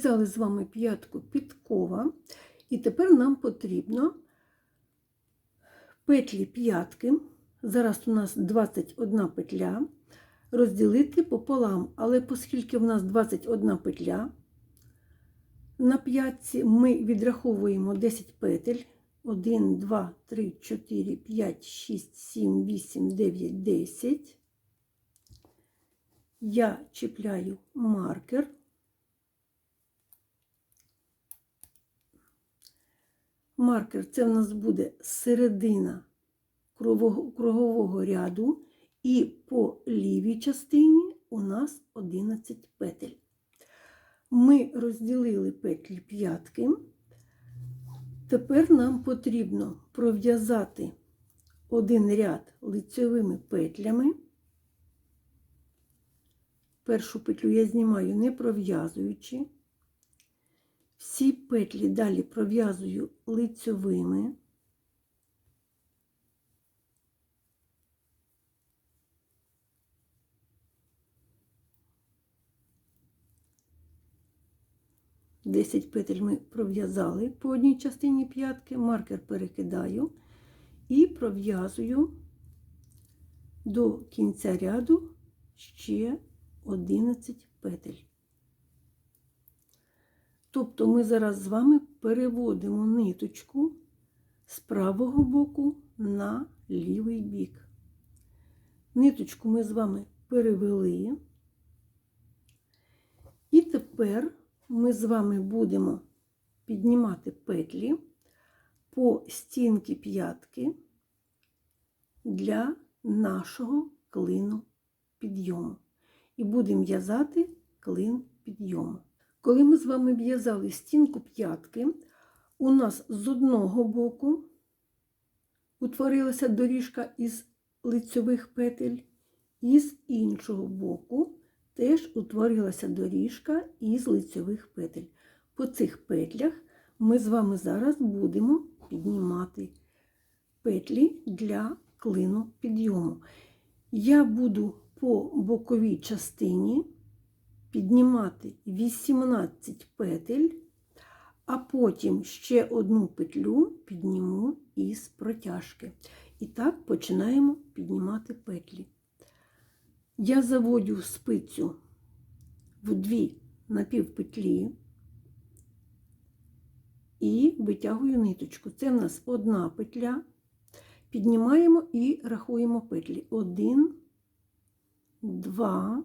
ми зв'язали з вами п'ятку підкова, і тепер нам потрібно петлі п'ятки, зараз у нас 21 петля, розділити пополам. Але оскільки в нас 21 петля на п'ятці, ми відраховуємо 10 петель. 1, 2, 3, 4, 5, 6, 7, 8, 9, 10. Я чіпляю маркер. Маркер це в нас буде середина кругового, ряду, і по лівій частині у нас 11 петель. Ми розділили петлі п'ятки. Тепер нам потрібно пров'язати один ряд лицьовими петлями. Першу петлю я знімаю не пров'язуючи. Всі петлі далі пров'язую лицьовими. Десять петель ми пров'язали по одній частині п'ятки, маркер перекидаю і пров'язую до кінця ряду ще 11 петель. Тобто ми зараз з вами переводимо ниточку з правого боку на лівий бік. Ниточку ми з вами перевели. І тепер ми з вами будемо піднімати петлі по стінки п'ятки для нашого клину підйому. І будемо в'язати клин підйому. Коли ми з вами в'язали стінку п'ятки, у нас з одного боку утворилася доріжка із лицьових петель, і з іншого боку теж утворилася доріжка із лицьових петель. По цих петлях ми з вами зараз будемо піднімати петлі для клину підйому. Я буду по боковій частині піднімати 18 петель, а потім ще одну петлю підніму із протяжки. І так починаємо піднімати петлі. Я заводю спицю в дві напівпетлі і витягую ниточку. Це в нас одна петля. Піднімаємо і рахуємо петлі. Один, два,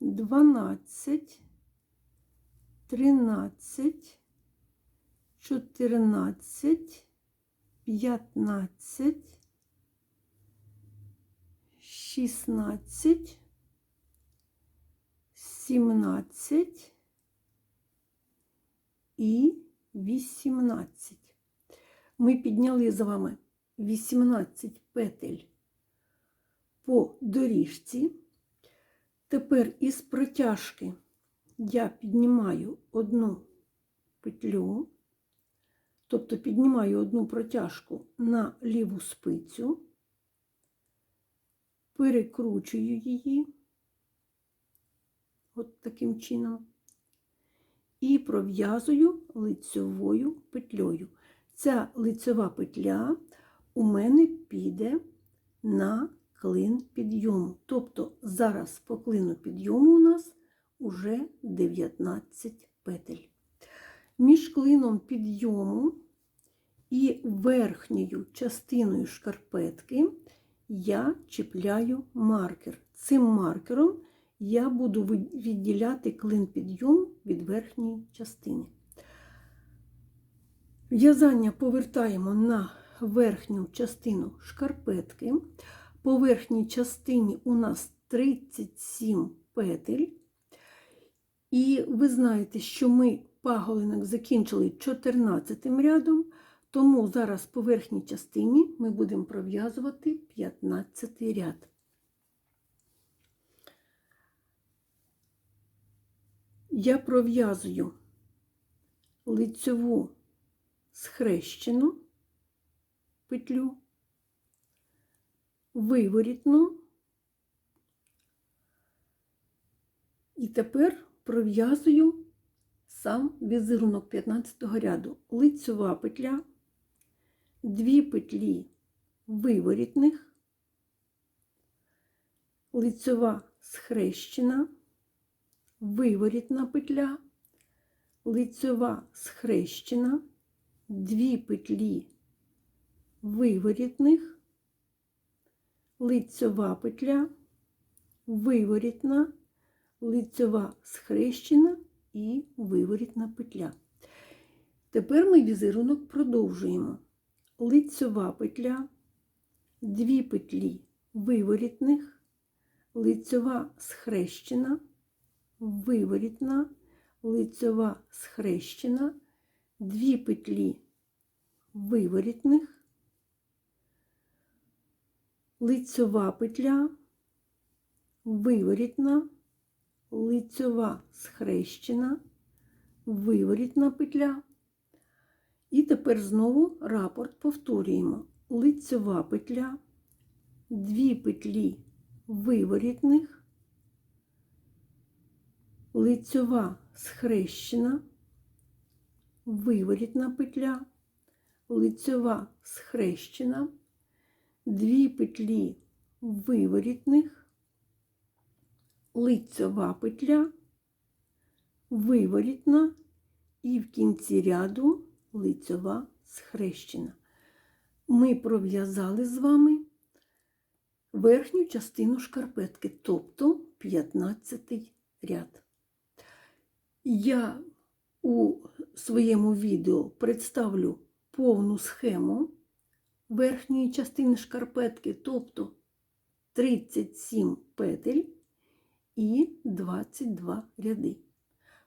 дванадцять, тринадцять, чотирнадцять, п'ятнадцять, шістнадцять, сімнадцять і вісімнадцять. Ми підняли з вами 18 петель по доріжці. Тепер із протяжки я піднімаю одну петлю, тобто піднімаю одну протяжку на ліву спицю, перекручую її от таким чином, і пров'язую лицьовою петлею. Ця лицьова петля у мене піде на клин підйому. Тобто зараз по клину підйому у нас уже 19 петель. Між клином підйому і верхньою частиною шкарпетки я чіпляю маркер. Цим маркером я буду відділяти клин підйому від верхньої частини. В'язання повертаємо на верхню частину шкарпетки. По верхній частині у нас 37 петель. І ви знаєте, що ми паголинок закінчили 14 рядом, тому зараз по верхній частині ми будемо пров'язувати 15 ряд. Я пров'язую лицьову схрещену петлю, виворітну. І тепер пров'язую сам візерунок 15 ряду. Лицьова петля, дві петлі виворітних, лицьова схрещена, виворітна петля, лицьова схрещена, дві петлі виворітних, лицьова петля, виворітна, лицьова схрещена і виворітна петля. Тепер ми візерунок продовжуємо. Лицьова петля, дві петлі виворітних, лицьова схрещена, виворітна, лицьова схрещена, дві петлі виворітних, лицьова петля, виворітна, лицьова схрещена, виворітна петля. І тепер знову рапорт повторюємо. Лицьова петля, дві петлі виворітних, лицьова схрещена, виворітна петля, лицьова схрещена, дві петлі виворітних, лицьова петля, виворітна і в кінці ряду лицьова схрещена. Ми пров'язали з вами верхню частину шкарпетки, тобто 15 ряд. Я у своєму відео представлю повну схему верхньої частини шкарпетки, тобто 37 петель і 22 ряди.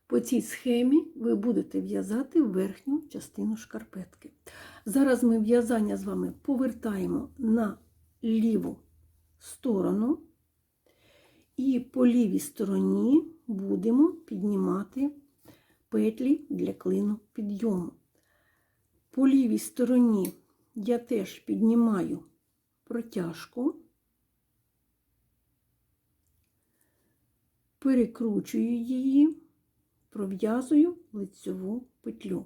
По цій схемі ви будете в'язати верхню частину шкарпетки. Зараз ми в'язання з вами повертаємо на ліву сторону, і по лівій стороні будемо піднімати петлі для клину підйому. По лівій стороні я теж піднімаю протяжку, перекручую її пров'язую лицьову петлю.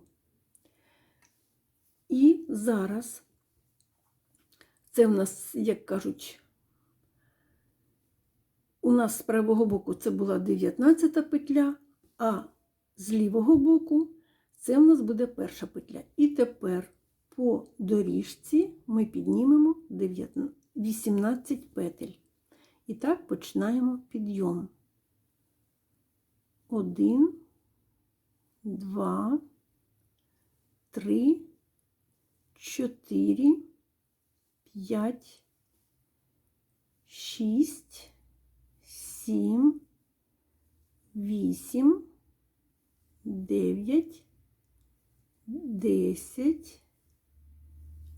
І зараз це в нас, як кажуть, у нас з правого боку це була 19 петля, а з лівого боку це в нас буде перша петля. І тепер по доріжці ми піднімемо 18 петель. І так починаємо підйом. Один, два, три, чотири, п'ять, шість, сім, вісім, дев'ять,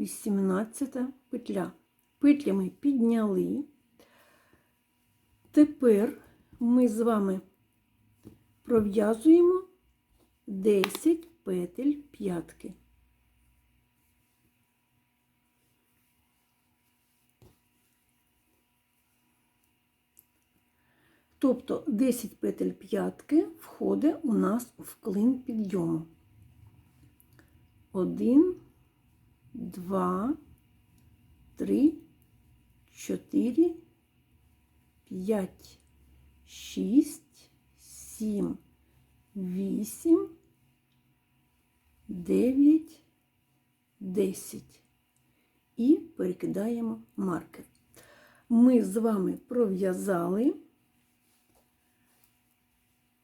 вісімнадцята петля. Петлі ми підняли. Тепер ми з вами пров'язуємо 10 петель п'ятки. Тобто 10 петель п'ятки входить у нас в клин підйому. 1, 2, 3, 4, 5, 6, 7, 8, 9, 10. І перекидаємо маркер. Ми з вами пров'язали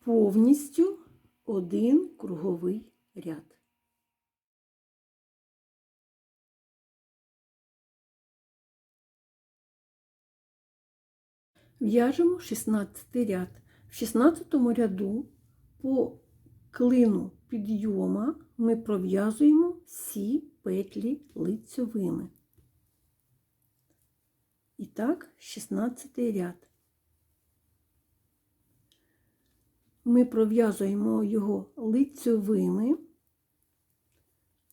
повністю один круговий ряд. В'яжемо 16 ряд. В 16 ряду по клину підйома ми пров'язуємо всі петлі лицьовими. І так, 16 ряд. Ми пров'язуємо його лицьовими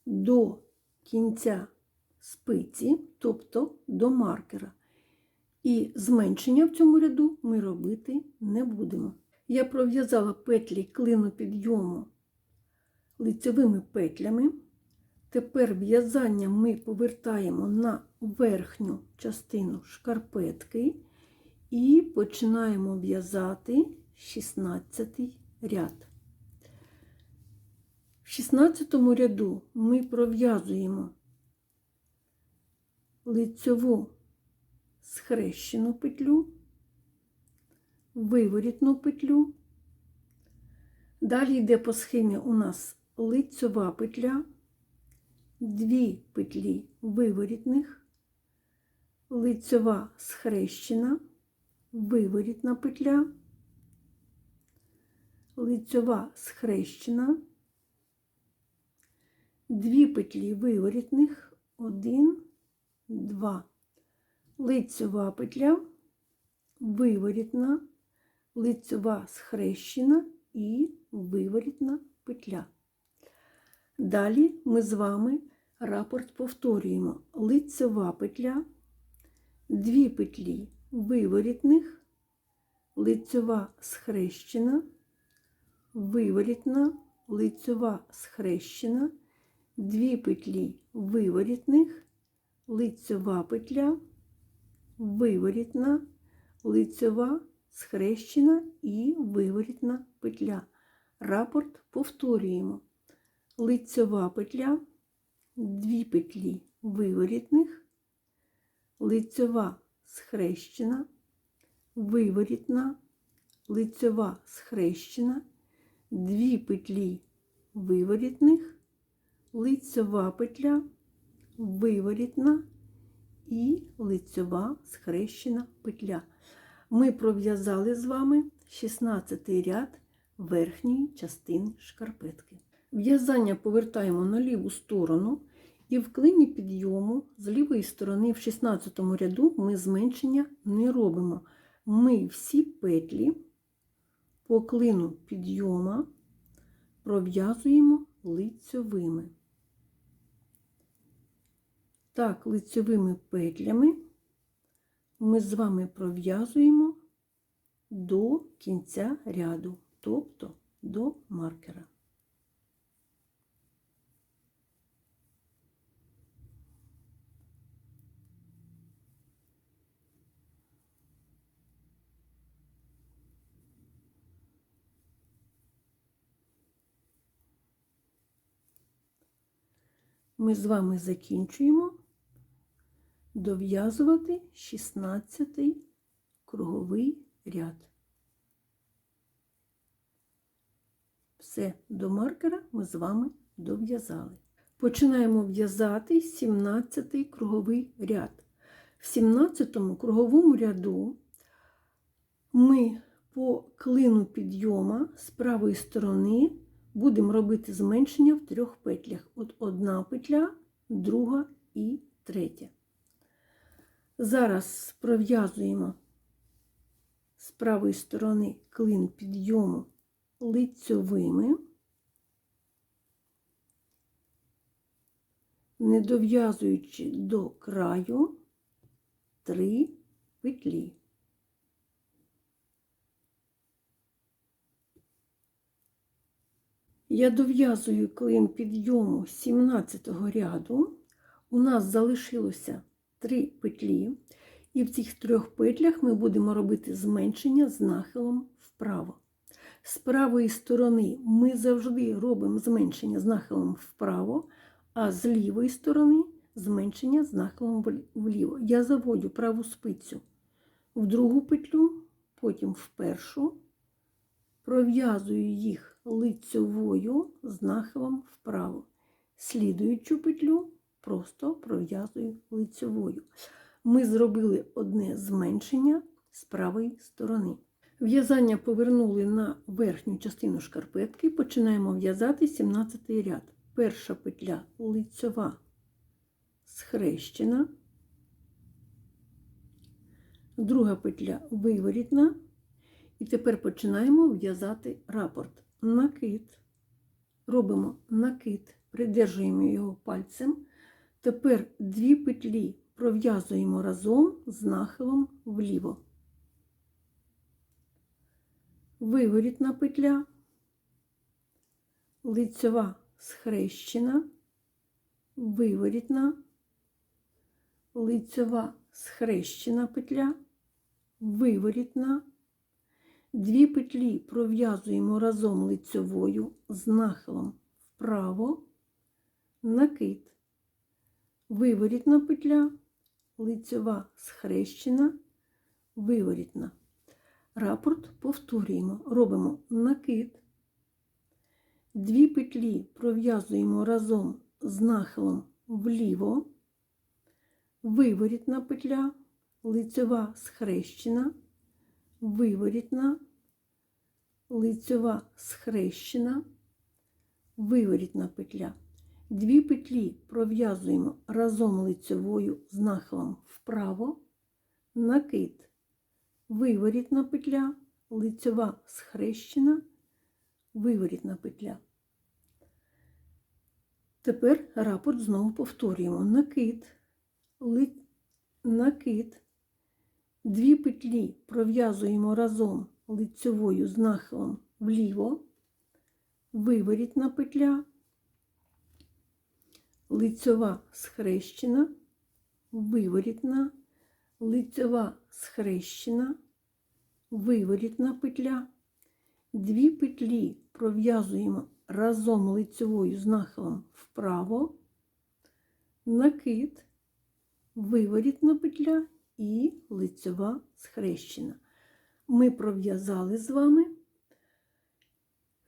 до кінця спиці, тобто до маркера. І зменшення в цьому ряду ми робити не будемо. Я пров'язала петлі клину підйому лицьовими петлями. Тепер в'язання ми повертаємо на верхню частину шкарпетки і починаємо в'язати 16 ряд. В 16 ряду ми пров'язуємо лицьову схрещену петлю, виворітну петлю. Далі йде по схемі у нас лицьова петля, дві петлі виворітних, лицьова схрещена, виворітна петля, лицьова схрещена, дві петлі виворітних, один, два лицьова петля, виворітна, лицьова схрещена і виворітна петля. Далі ми з вами рапорт повторюємо: лицьова петля, дві петлі виворітних, лицьова схрещена, виворітна, лицьова схрещена, дві петлі виворітних, лицьова петля виворітна, лицьова, схрещена і виворітна петля. Рапорт повторюємо. Лицьова петля, дві петлі виворітних, лицьова схрещена, виворітна, лицьова схрещена, дві петлі виворітних, лицьова петля, виворітна і лицьова схрещена петля. Ми пров'язали з вами 16 ряд верхньої частини шкарпетки. В'язання повертаємо на ліву сторону і в клині підйому з лівої сторони в 16 ряду ми зменшення не робимо. Ми всі петлі по клину підйома пров'язуємо лицьовими. Так, лицьовими петлями ми з вами пров'язуємо до кінця ряду, тобто до маркера. Ми з вами закінчуємо дов'язувати 16 круговий ряд. Все, до маркера ми з вами дов'язали. Починаємо в'язати 17 круговий ряд. В 17 круговому ряду ми по клину підйома з правої сторони будемо робити зменшення в трьох петлях. От одна петля, друга і третя. Зараз пров'язуємо з правої сторони клин підйому лицьовими, не дов'язуючи до краю три петлі. Я дов'язую клин підйому 17 ряду. У нас залишилося 3 петлі, і в цих трьох петлях ми будемо робити зменшення з нахилом вправо. З правої сторони ми завжди робимо зменшення з нахилом вправо, а з лівої сторони зменшення з нахилом вліво. Я заводю праву спицю в другу петлю, потім в першу, пров'язую їх лицьовою з нахилом вправо. Слідуючу петлю просто пров'язую лицьовою. Ми зробили одне зменшення з правої сторони. В'язання повернули на верхню частину шкарпетки. Починаємо в'язати 17 ряд. Перша петля лицьова схрещена, друга петля виворітна. І тепер починаємо в'язати рапорт. Накид. Робимо накид, придержуємо його пальцем. Тепер дві петлі пров'язуємо разом з нахилом вліво. Виворітна петля, лицьова схрещена, виворітна, лицьова схрещена петля, виворітна. Дві петлі пров'язуємо разом лицьовою з нахилом вправо, накид, виворітна петля, лицьова схрещена, виворітна. Рапорт повторюємо. Робимо накид. Дві петлі пров'язуємо разом з нахилом вліво, виворітна петля, лицьова схрещена, виворітна, лицьова схрещена, виворітна петля. Дві петлі пров'язуємо разом лицьовою з нахилом вправо, накид. Виворітна петля, лицьова схрещена, виворітна петля. Тепер рапорт знову повторюємо. Накид, ли... накид, дві петлі пров'язуємо разом лицьовою з нахилом вліво, виворітна петля, лицьова схрещена, виворітна, лицьова схрещена, виворітна петля, дві петлі пров'язуємо разом лицьовою з нахилом вправо, накид, виворітна петля і лицьова схрещена. Ми пров'язали з вами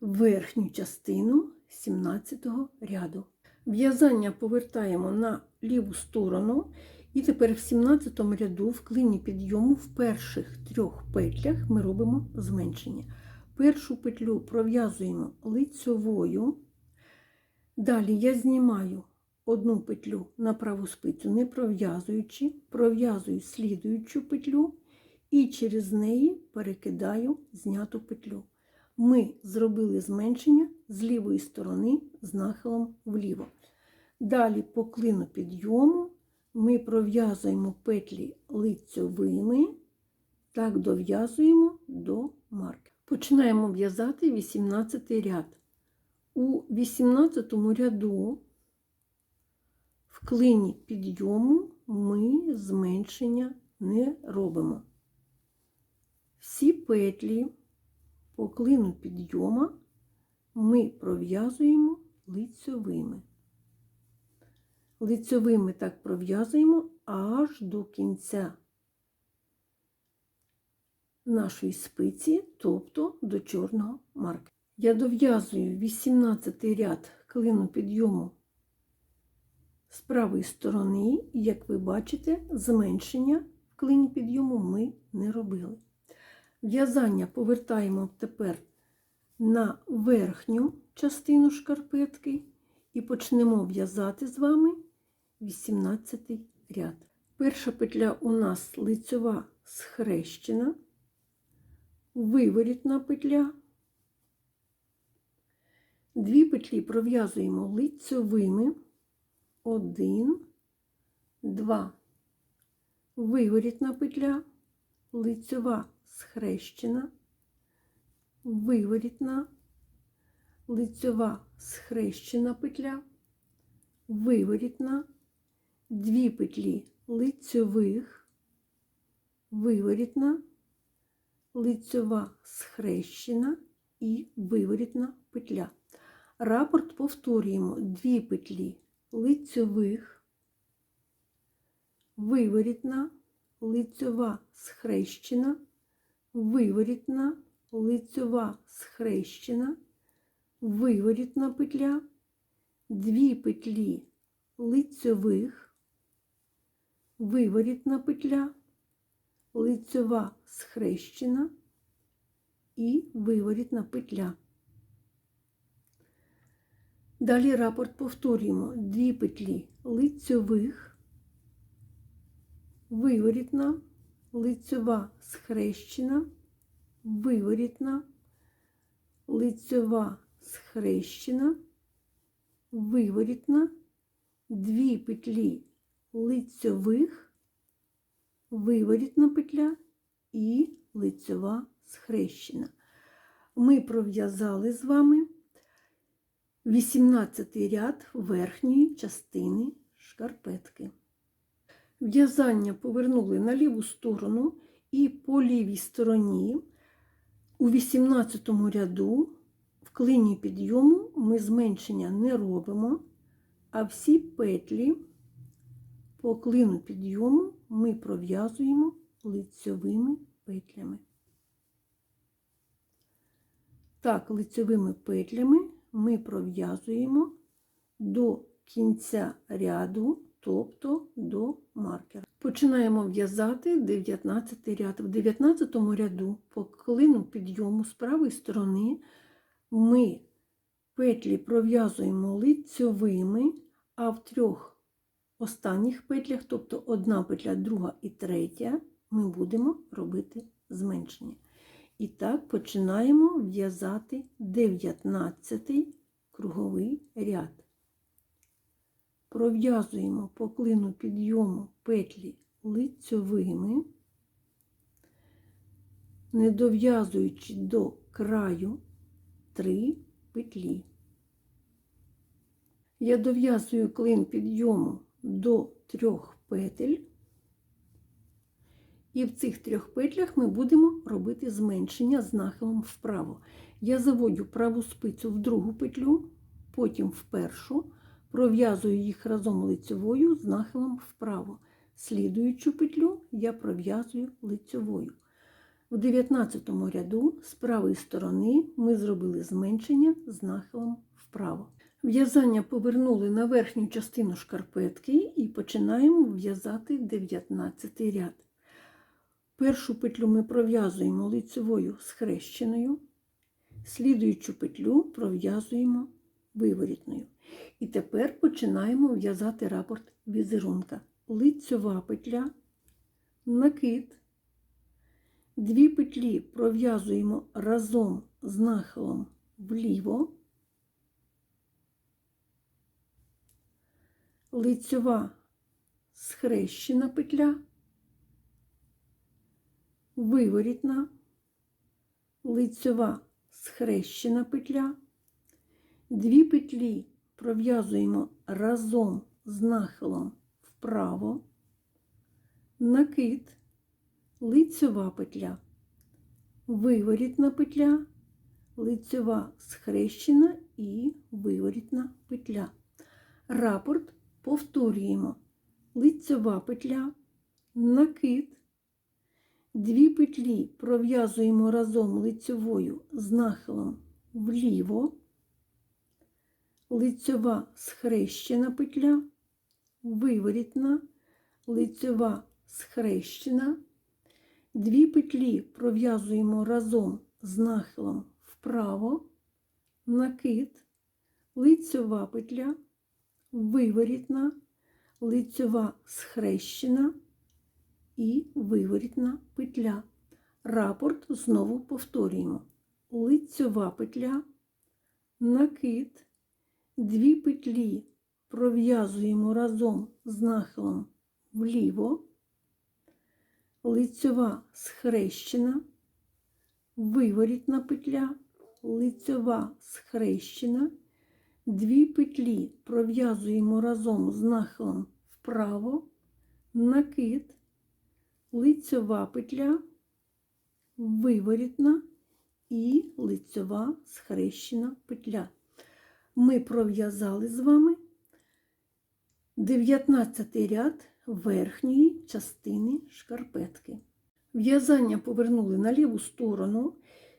верхню частину 17 ряду. В'язання повертаємо на ліву сторону і тепер в 17 ряду в клині підйому в перших трьох петлях ми робимо зменшення. Першу петлю пров'язуємо лицьовою. Далі я знімаю одну петлю на праву спицю, не пров'язуючи, пров'язую слідуючу петлю і через неї перекидаю зняту петлю. Ми зробили зменшення з лівої сторони з нахилом вліво. Далі по клину підйому ми пров'язуємо петлі лицьовими, так дов'язуємо до марки. Починаємо в'язати 18 ряд. У 18 ряду в клині підйому ми зменшення не робимо. Всі петлі по клину підйома ми пров'язуємо лицьовими. Лицьовими так пров'язуємо аж до кінця нашої спиці, тобто до чорного марки. Я дов'язую 18 ряд клину підйому з правої сторони, і, як ви бачите, зменшення в клині підйому ми не робили. В'язання повертаємо тепер на верхню частину шкарпетки і почнемо в'язати з вами 18 ряд. Перша петля у нас лицьова схрещена, виворітна петля. Дві петлі пров'язуємо лицьовими. Один, два. Виворітна петля, лицьова схрещена, виворітна, лицьова схрещена петля, виворітна, дві петлі лицьових, виворітна, лицьова схрещена і виворітна петля. Рапорт повторюємо дві петлі лицьових, виворітна, лицьова схрещена, виворітна, лицьова схрещена, виворітна петля, дві петлі лицьових, виворітна петля, лицьова схрещена і виворітна петля. Далі рапорт повторюємо дві петлі лицьових, виворітна, лицьова схрещена, виворітна, лицьова схрещена, виворітна, дві петлі лицьових, виворітна петля і лицьова схрещена. Ми пров'язали з вами 18 ряд верхньої частини шкарпетки. В'язання повернули на ліву сторону і по лівій стороні у 18 ряду в клині підйому ми зменшення не робимо, а всі петлі по клину підйому ми пров'язуємо лицьовими петлями. Так, лицьовими петлями ми пров'язуємо до кінця ряду, тобто до маркера. Починаємо в'язати 19 ряд. В 19 ряду по клину підйому з правої сторони ми петлі пров'язуємо лицьовими, а в трьох останніх петлях, тобто одна петля, друга і третя, ми будемо робити зменшення. І так починаємо в'язати 19 круговий ряд. Пров'язуємо по клину підйому петлі лицьовими, не дов'язуючи до краю 3 петлі. Я дов'язую клин підйому до трьох петель. І в цих трьох петлях ми будемо робити зменшення з нахилом вправо. Я заводю праву спицю в другу петлю, потім в першу, пров'язую їх разом лицьовою з нахилом вправо. Слідуючу петлю я пров'язую лицьовою. В 19 ряду з правої сторони ми зробили зменшення з нахилом вправо. В'язання повернули на верхню частину шкарпетки і починаємо в'язати 19 ряд. Першу петлю ми пров'язуємо лицевою схрещеною, слідуючу петлю пров'язуємо виворітною. І тепер починаємо в'язати рапорт візерунка. Лицьова петля, накид, дві петлі пров'язуємо разом з нахилом вліво, лицьова схрещена петля виворітна, лицьова схрещена петля, дві петлі пров'язуємо разом з нахилом вправо, накид, лицьова петля, виворітна петля, лицьова схрещена і виворітна петля. Рапорт повторюємо. Лицьова петля, накид, Дві петлі пров'язуємо разом лицьовою з нахилом вліво, лицьова схрещена петля, виворітна, лицьова схрещена, дві петлі пров'язуємо разом з нахилом вправо, накид, лицьова петля, виворітна, лицьова схрещена і виворітна петля. Рапорт знову повторюємо. Лицьова петля, накид, дві петлі пров'язуємо разом з нахилом вліво, лицьова схрещена, виворітна петля, лицьова схрещена, дві петлі пров'язуємо разом з нахилом вправо, накид, лицьова петля, виворітна і лицьова схрещена петля. Ми пров'язали з вами 19 ряд верхньої частини шкарпетки. В'язання повернули на ліву сторону.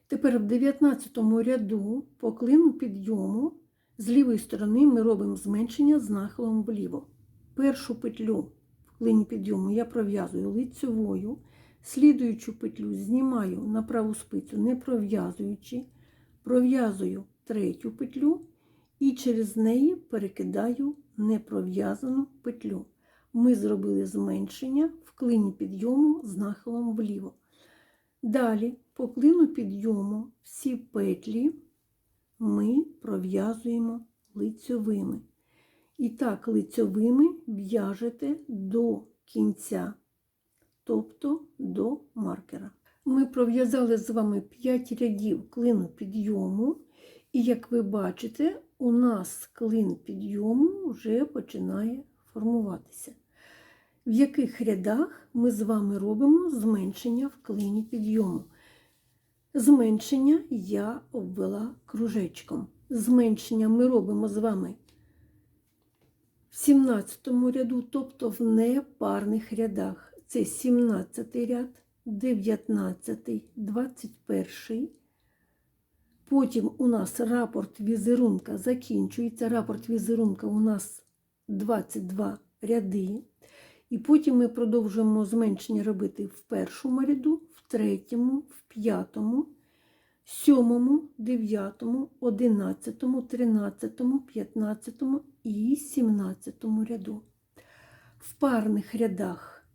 Тепер в 19 ряду по клину підйому з лівої сторони ми робимо зменшення з нахилом вліво. Першу петлю в клині підйому я пров'язую лицьовою, слідуючу петлю знімаю на праву спицю, не пров'язуючи, пров'язую третю петлю і через неї перекидаю непров'язану петлю. Ми зробили зменшення в клині підйому з нахилом вліво. Далі по клину підйому всі петлі ми пров'язуємо лицьовими. І так лицьовими в'яжете до кінця, тобто до маркера. Ми пров'язали з вами 5 рядів клину підйому, і як ви бачите, у нас клин підйому вже починає формуватися. В яких рядах ми з вами робимо зменшення в клині підйому. Зменшення я обвела кружечком. Зменшення ми робимо з вами в 17 ряду, тобто в непарних рядах. Це 17 ряд, 19, 21. Потім у нас рапорт візерунка закінчується. Рапорт візерунка у нас 22 ряди. І потім ми продовжуємо зменшення робити в першому ряду, в третьому, в п'ятому, сьомому, дев'ятому, одинадцятому, тринадцятому, п'ятнадцятому і сімнадцятому ряду. В парних рядах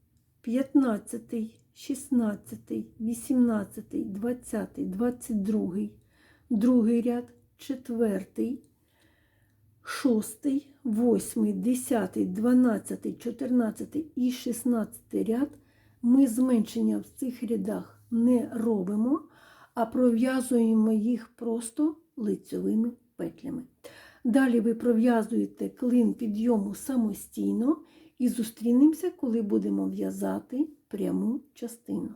15, 16, 18, 20, 22, другий ряд, четвертий, шостий, восьмий, десятий, дванадцятий, чотирнадцятий і шістнадцятий ряд ми зменшення в цих рядах не робимо, а пров'язуємо їх просто лицьовими петлями. Далі ви пров'язуєте клин підйому самостійно і зустрінемося, коли будемо в'язати пряму частину.